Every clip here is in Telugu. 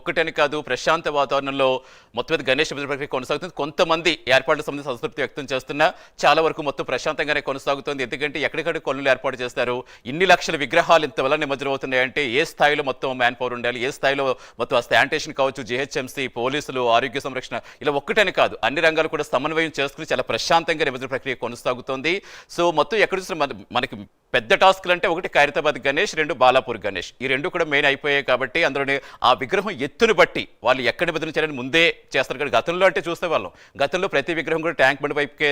ఒక్కటని కాదు ప్రశాంత వాతావరణంలో మొత్తం మీద గణేష్ విభజన ప్రక్రియ కొనసాగుతుంది. కొంతమంది ఏర్పాట్ల సంబంధించి సంతృప్తి వ్యక్తం చేస్తున్నా చాలా వరకు మొత్తం ప్రశాంతంగానే కొనసాగుతుంది. ఎందుకంటే ఎక్కడికక్కడ కొనులు ఏర్పాటు చేస్తారు. ఇన్ని లక్షల విగ్రహాలు ఇంతవల్ల నిమజ్జనం అవుతున్నాయంటే ఏ స్థాయిలో మొత్తం మ్యాన్ పవర్ ఉండాలి? ఏ స్థాయిలో మొత్తం ఆ శానిటేషన్ కావచ్చు జిహెచ్ఎంసీ పోలీసులు ఆరోగ్య సంరక్షణ ఇలా ఒక్కటని కాదు. అన్ని రంగాలు కూడా సమన్వయం చేసుకుని చాలా ప్రశాంతంగా నిమజ్జన ప్రక్రియ కొనసాగుతోంది. సో మొత్తం ఎక్కడ చూసిన మనకి పెద్ద టాస్క్లు అంటే ఒకటి ఖైరతాబాద్ గణేష్ రెండు బాలాపూర్ గణేష్. ఈ రెండు కూడా మెయిన్ అయిపోయాయి కాబట్టి అందులోనే ఆ విగ్రహం ఎత్తును బట్టి వాళ్ళు ఎక్కడ నిమజ్జనం చేయాలని ముందే చేస్తారు. కానీ గతంలో అంటే చూస్తే వాళ్ళం. గతంలో ప్రతి విగ్రహం కూడా ట్యాంక్ బండి వైపుకే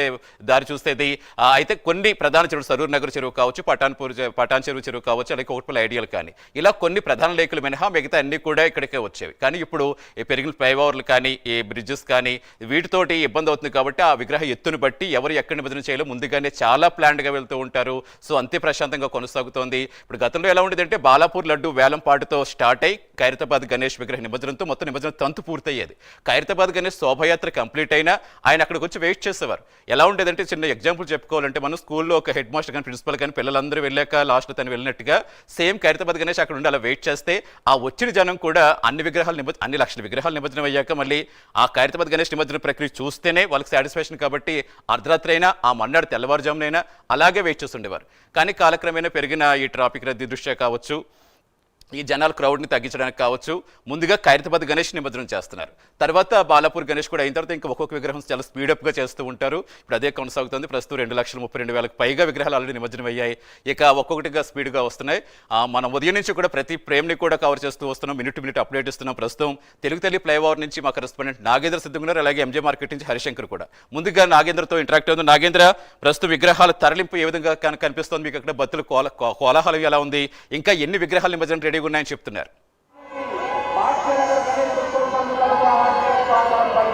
దారి చూస్తేది. అయితే కొన్ని ప్రధాన చెరువు సరూర్ నగర్ చెరువు కావచ్చు పటాన్పూర్ పటాన్ చెరువు చెరువు కావచ్చు అలాగే కోట్పల్ ఐడియల్ కానీ. ఇలా కొన్ని ప్రధాన లేఖలు మినహా మిగతా అన్ని కూడా ఇక్కడికే వచ్చేవి. కానీ ఇప్పుడు ఈ పెరిగిన ఫ్లైఓవర్లు కానీ ఈ బ్రిడ్జెస్ కానీ వీటితోటి ఇబ్బంది అవుతుంది కాబట్టి ఆ విగ్రహ ఎత్తును బట్టి ఎవరు ఎక్కడ నిమజ్జనం చేయాలో ముందుగానే చాలా ప్లాన్డ్గా వెళ్తూ ఉంటారు. సో అంతే ప్రశాంతంగా కొనసాగుతోంది. ఇప్పుడు గతంలో ఎలా ఉండేదంటే బాలాపూర్ లడ్డు వేలంపాటుతో స్టార్ట్ అయ్యి ఖైరతాబాద్ గణేష్ విగ్రహం నిమజ్జనంతో మొత్తం నిమజ్జనం తంతు పూర్తయ్యేది. ఖైరతాబాద్ గణేష్ శోభయాత్ర కంప్లీట్ అయినా ఆయన అక్కడికి వచ్చి వెయిట్ చేసేవారు. ఎలా ఉండేదంటే చిన్న ఎగ్జాంపుల్ చెప్పుకోవాలంటే మనం స్కూల్లో ఒక హెడ్ మాస్టర్ కానీ ప్రిన్సిపల్ కానీ పిల్లలందరూ వెళ్ళాక లాస్ట్ తను వెళ్ళినట్టుగా సేమ్ ఖైరతాబాద్ గణేష్ అక్కడ ఉండి అలా వెయిట్ చేస్తే ఆ వచ్చిన జనం కూడా అన్ని విగ్రహాలు నిమజ్జ అన్ని లక్షల విగ్రహాలు నిమజ్జనం అయ్యాక మళ్ళీ ఆ ఖైరతాబాద్ గణేష్ నిమజ్జన ప్రక్రియ చూస్తేనే వాళ్ళకి సాటిస్ఫాక్షన్ కాబట్టి అర్ధరాత్రి అయినా ఆ మన్నాడు తెల్లవారుజామునైనా అలాగే వెయిట్ చేస్తుండేవారు. కానీ కాలక్రమేణా పెరిగిన ఈ ట్రాఫిక్ రద్దీ దృష్ట్యా కావచ్చు ఈ జనాల క్రౌడ్ని తగ్గించడానికి కావచ్చు. ముందుగా ఖైరతాబాద్ గణేష్ నిమజ్జనం చేస్తున్నారు. తర్వాత బాలాపూర్ గణేష్ కూడా అయిన తర్వాత ఇంకా ఒక్కొక్క విగ్రహం చాలా స్పీడప్గా చేస్తూ ఉంటారు. ఇప్పుడు అదే కొనసాగుతుంది. ప్రస్తుతం రెండు లక్షల ముప్పై రెండు వేలకు పైగా విగ్రహాలు ఆల్రెడీ నిమజ్జనం అయ్యాయి. ఇక ఒక్కొక్కటిగా స్పీడ్గా వస్తున్నాయి. మనం ఉదయం నుంచి కూడా ప్రతి ప్రేమ్ని కూడా కవర్ చేస్తూ వస్తున్నాం. మినిట్ మినిట్ అప్డేట్ ఇస్తున్నాం. ప్రస్తుతం తెలుగు తల్లి ఫ్లైఓవర్ నుంచి మా కరెస్పాండెంట్ నాగేంద్ర సిద్ధంగా అలాగే ఎంజే మార్కెట్ నుంచి హరిశంకర్ కూడా. ముందుగా నాగేంద్రతో ఇంటరాక్ట్ అవుతుంది నాగేంద్ర ప్రస్తుతం విగ్రహాల తరలింపు ఏ విధంగా కనిపిస్తుంది కనిపిస్తోంది? మీకు అక్కడ బత్తులు కోల కోలాహలం ఎలా ఉంది? ఇంకా ఎన్ని విగ్రహాలు నిమజ్జనం కలిగి ఉన్నాయని చెప్తున్నారు.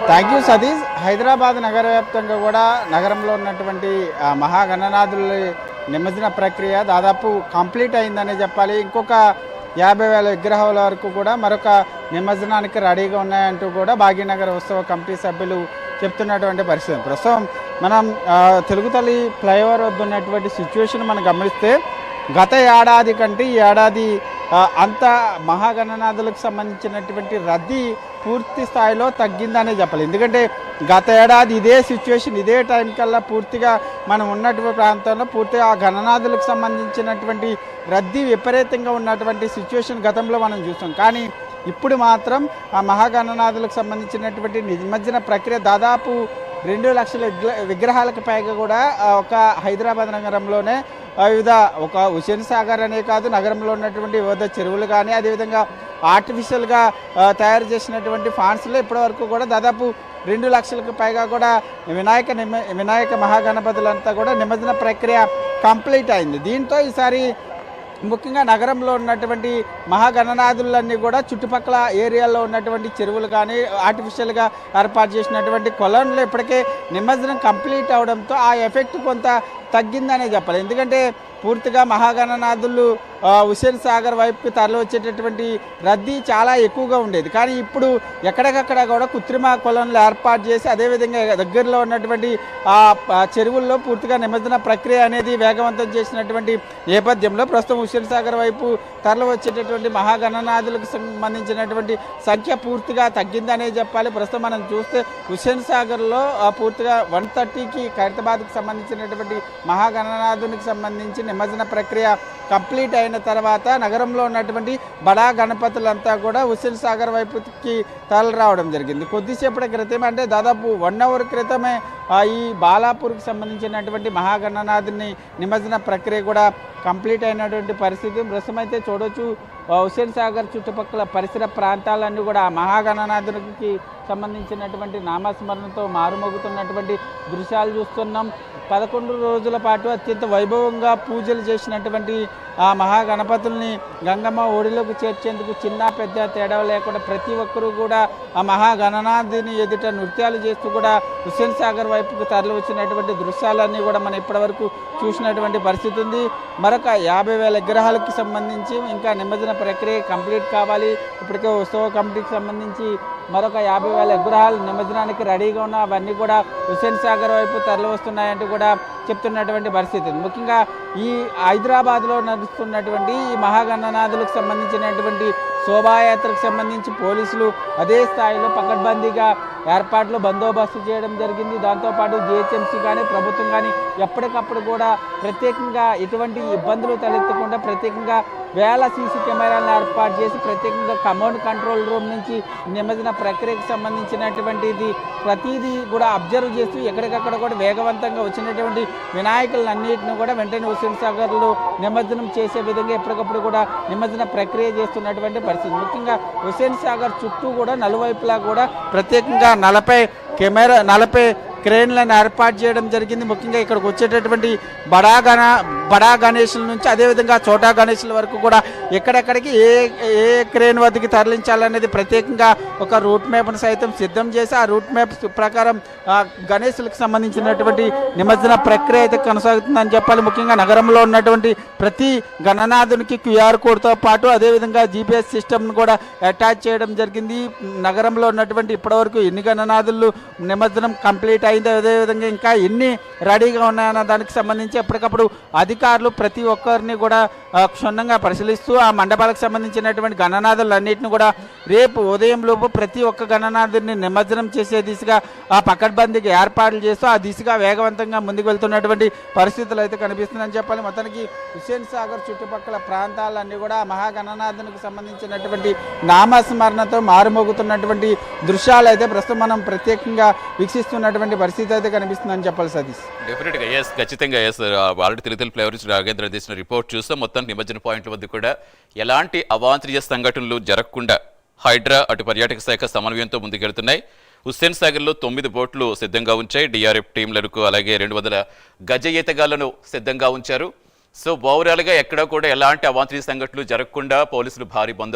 థ్యాంక్ యూ సతీష్ హైదరాబాద్ నగర వ్యాప్తంగా కూడా నగరంలో ఉన్నటువంటి మహాగణనాథుల నిమజ్జన ప్రక్రియ దాదాపు కంప్లీట్ అయిందనే చెప్పాలి. ఇంకొక యాభై వేల విగ్రహాల వరకు కూడా మరొక నిమజ్జనానికి రెడీగా ఉన్నాయంటూ కూడా భాగ్యనగర్ ఉత్సవ కమిటీ సభ్యులు చెప్తున్నటువంటి పరిస్థితి. ప్రస్తుతం మనం తెలుగు తల్లి ఫ్లైఓవర్ వద్ద ఉన్నటువంటి సిచ్యువేషన్ మనం గమనిస్తే గత ఏడాది కంటే ఈ ఏడాది అంత మహాగణనాథులకు సంబంధించినటువంటి రద్దీ పూర్తి స్థాయిలో తగ్గిందనే చెప్పాలి. ఎందుకంటే గత ఏడాది ఇదే సిచ్యువేషన్ ఇదే టైం కల్లా పూర్తిగా మనం ఉన్నటువంటి ప్రాంతంలో పూర్తిగా ఆ గణనాథులకు సంబంధించినటువంటి రద్దీ విపరీతంగా ఉన్నటువంటి సిచ్యువేషన్ గతంలో మనం చూస్తాం. కానీ ఇప్పుడు మాత్రం ఆ మహాగణనాథులకు సంబంధించినటువంటి నిమజ్జన ప్రక్రియ దాదాపు రెండు లక్షల విగ్రహాలకు పైగా కూడా ఒక హైదరాబాద్ నగరంలోనే వివిధ ఒక హుసేన్ సాగర్ అనే కాదు నగరంలో ఉన్నటువంటి వివిధ చెరువులు కానీ అదేవిధంగా ఆర్టిఫిషియల్గా తయారు చేసినటువంటి ఫాన్స్లో ఇప్పటివరకు కూడా దాదాపు రెండు లక్షలకు పైగా కూడా వినాయక నిమ వినాయక మహాగణపతులంతా కూడా నిమజ్జన ప్రక్రియ కంప్లీట్ అయింది. దీంతో ఈసారి ముఖ్యంగా నగరంలో ఉన్నటువంటి మహాగణనాథులన్నీ కూడా చుట్టుపక్కల ఏరియాలో ఉన్నటువంటి చెరువులు కానీ ఆర్టిఫిషియల్గా ఏర్పాటు చేసినటువంటి కొలంలో ఇప్పటికే నిమజ్జనం కంప్లీట్ అవడంతో ఆ ఎఫెక్ట్ కొంత తగ్గిందనే చెప్పాలి. ఎందుకంటే పూర్తిగా మహాగణనాథులు హుసేన్ హుస్సేన్ సాగర్ వైపుకి తరలివచ్చేటటువంటి రద్దీ చాలా ఎక్కువగా ఉండేది. కానీ ఇప్పుడు ఎక్కడికక్కడ కూడా కృత్రిమ కొలంలు ఏర్పాటు చేసి అదేవిధంగా దగ్గరలో ఉన్నటువంటి ఆ చెరువుల్లో పూర్తిగా నిమజ్జన ప్రక్రియ అనేది వేగవంతం చేసినటువంటి నేపథ్యంలో ప్రస్తుతం హుస్సేన్ సాగర్ వైపు తరలివచ్చేటటువంటి మహాగణనాథులకు సంబంధించినటువంటి సంఖ్య పూర్తిగా తగ్గిందనే చెప్పాలి. ప్రస్తుతం మనం చూస్తే హుస్సేన్ సాగర్లో పూర్తిగా వన్ థర్టీకి ఖైరతాబాద్కి సంబంధించినటువంటి మహాగణనాథునికి సంబంధించి నిమజ్జన ప్రక్రియ కంప్లీట్ అయిన తర్వాత నగరంలో ఉన్నటువంటి బడా గణపతులంతా కూడా హుస్సేన్ సాగర్ వైపుకి తరలి రావడం జరిగింది. కొద్దిసేపటి క్రితం అంటే దాదాపు వన్ అవర్ క్రితమే ఈ బాలాపూర్కి సంబంధించినటువంటి మహాగణనాథుని నిమజ్జన ప్రక్రియ కూడా కంప్లీట్ అయినటువంటి పరిస్థితి. ప్రస్తుతమైతే అయితే హుసేన్ హుస్సేన్ సాగర్ చుట్టుపక్కల పరిసర ప్రాంతాలన్నీ కూడా మహాగణనాథునికి సంబంధించినటువంటి నామస్మరణతో మారుమోగుతున్నటువంటి దృశ్యాలు చూస్తున్నాం. పదకొండు రోజుల పాటు అత్యంత వైభవంగా పూజలు చేసినటువంటి ఆ మహాగణపతుల్ని గంగమ్మ ఒడిలోకి చేర్చేందుకు చిన్న పెద్ద తేడా లేకుండా ప్రతి ఒక్కరూ కూడా ఆ మహాగణనాథుని ఎదుట నృత్యాలు చేస్తూ కూడా హుస్సేన్ సాగర్ వైపుకు తరలి వచ్చినటువంటి దృశ్యాలన్నీ కూడా మనం ఇప్పటివరకు చూసినటువంటి పరిస్థితి ఉంది మరొక యాభై వేల విగ్రహాలకు సంబంధించి ఇంకా నిమజ్జన ప్రక్రియ కంప్లీట్ కావాలి ఇప్పటికే ఉత్సవ కమిటీకి సంబంధించి మరొక యాభై వేల విగ్రహాలు నిమజ్జనానికి రెడీగా ఉన్న అవన్నీ కూడా హుస్సేన్ సాగర్ వైపు తరలి వస్తున్నాయంటూ కూడా చెప్తున్నటువంటి పరిస్థితి ఉంది. ముఖ్యంగా ఈ హైదరాబాద్లో నడుస్తున్నటువంటి ఈ మహాగణనాథులకు సంబంధించినటువంటి శోభాయాత్రకు సంబంధించి పోలీసులు అదే స్థాయిలో పకడ్బందీగా ఏర్పాట్లు బందోబస్తు చేయడం జరిగింది. దాంతోపాటు జిహెచ్ఎంసీ కానీ ప్రభుత్వం కానీ ఎప్పటికప్పుడు కూడా ప్రత్యేకంగా ఎటువంటి ఇబ్బందులు తలెత్తకుండా ప్రత్యేకంగా వేల సీసీ కెమెరాలను ఏర్పాటు చేసి ప్రత్యేకంగా కమాండ్ కంట్రోల్ రూమ్ నుంచి నిమజ్జన ప్రక్రియకు సంబంధించినటువంటిది ప్రతిదీ కూడా అబ్జర్వ్ చేస్తూ ఎక్కడికక్కడ కూడా వేగవంతంగా వచ్చినటువంటి వినాయకులన్నింటిని కూడా వెంటనే హుస్సేన్ సాగర్లో నిమజ్జనం చేసే విధంగా ఎప్పటికప్పుడు కూడా నిమజ్జన ప్రక్రియ చేస్తున్నటువంటి పరిస్థితి. ముఖ్యంగా హుస్సేన్ సాగర్ చుట్టూ కూడా నలువైపులా కూడా ప్రత్యేకంగా నలభై కెమెరా నలభై క్రేన్లను ఏర్పాటు చేయడం జరిగింది. ముఖ్యంగా ఇక్కడికి వచ్చేటటువంటి బడా గణ బడా గణేషుల నుంచి అదేవిధంగా చోటా గణేషుల వరకు కూడా ఎక్కడెక్కడికి ఏ ఏ క్రేన్ వద్దకి తరలించాలనేది ప్రత్యేకంగా ఒక రూట్ మ్యాప్ను సైతం సిద్ధం చేసి ఆ రూట్ మ్యాప్ ప్రకారం గణేషులకు గణేశులకు సంబంధించినటువంటి నిమజ్జన ప్రక్రియ అయితే కొనసాగుతుందని చెప్పాలి. ముఖ్యంగా నగరంలో ఉన్నటువంటి ప్రతి గణనాథునికి క్యూఆర్ కోడ్తో పాటు అదేవిధంగా జీపీఎస్ సిస్టమ్ను కూడా అటాచ్ చేయడం జరిగింది. నగరంలో ఉన్నటువంటి ఇప్పటివరకు ఎన్ని గణనాథులు నిమజ్జనం కంప్లీట్ అయింది అదేవిధంగా ఇంకా ఎన్ని రెడీగా ఉన్నాయన్న దానికి సంబంధించి ఎప్పటికప్పుడు అధికారులు ప్రతి ఒక్కరిని కూడా క్షుణ్ణంగా పరిశీలిస్తూ ఆ మండపాలకు సంబంధించినటువంటి గణనాథులన్నింటిని కూడా రేపు ఉదయం లోపు ప్రతి ఒక్క గణనాథుడిని నిమజ్జనం చేసే దిశగా ఆ పకడ్బందీకి ఏర్పాట్లు చేస్తూ ఆ దిశగా వేగవంతంగా ముందుకు వెళ్తున్నటువంటి పరిస్థితులు అయితే కనిపిస్తుందని చెప్పాలి. మొత్తానికి హుస్సేన్ సాగర్ చుట్టుపక్కల ప్రాంతాలన్నీ కూడా మహాగణనాథునికి సంబంధించినటువంటి నామస్మరణతో మారుమోగుతున్నటువంటి దృశ్యాలు అయితే ప్రస్తుతం మనం ప్రత్యేకంగా వీక్షిస్తున్నటువంటి పరిస్థితి అయితే కనిపిస్తుందని చెప్పాలి సతీష్. డెఫినెట్గా ఎస్ ఖచ్చితంగా ఎస్ ఆల్రెడీ తిరుతల ఫ్లేవర్ రాగేంద్ర తీసిన రిపోర్ట్ చూస్తే మొత్తం నిమజ్జన పాయింట్ల వద్ద కూడా ఎలాంటి అవాంఛనీయ సంఘటనలు జరగకుండా హైడ్రా అటు పర్యాటక శాఖ సమన్వయంతో ముందుకెళ్తున్నాయి. హుస్సేన్ సాగర్లో తొమ్మిది బోట్లు సిద్ధంగా ఉంచాయి. డిఆర్ఎఫ్ టీంలకు అలాగే రెండు వందల గజ ఈతగాళ్ళను సిద్ధంగా ఉంచారు. సో ఓవరాల్గా ఎక్కడా కూడా ఎలాంటి అవాంఛనీయ సంఘటనలు జరగకుండా పోలీసులు భారీ బందోబస్తు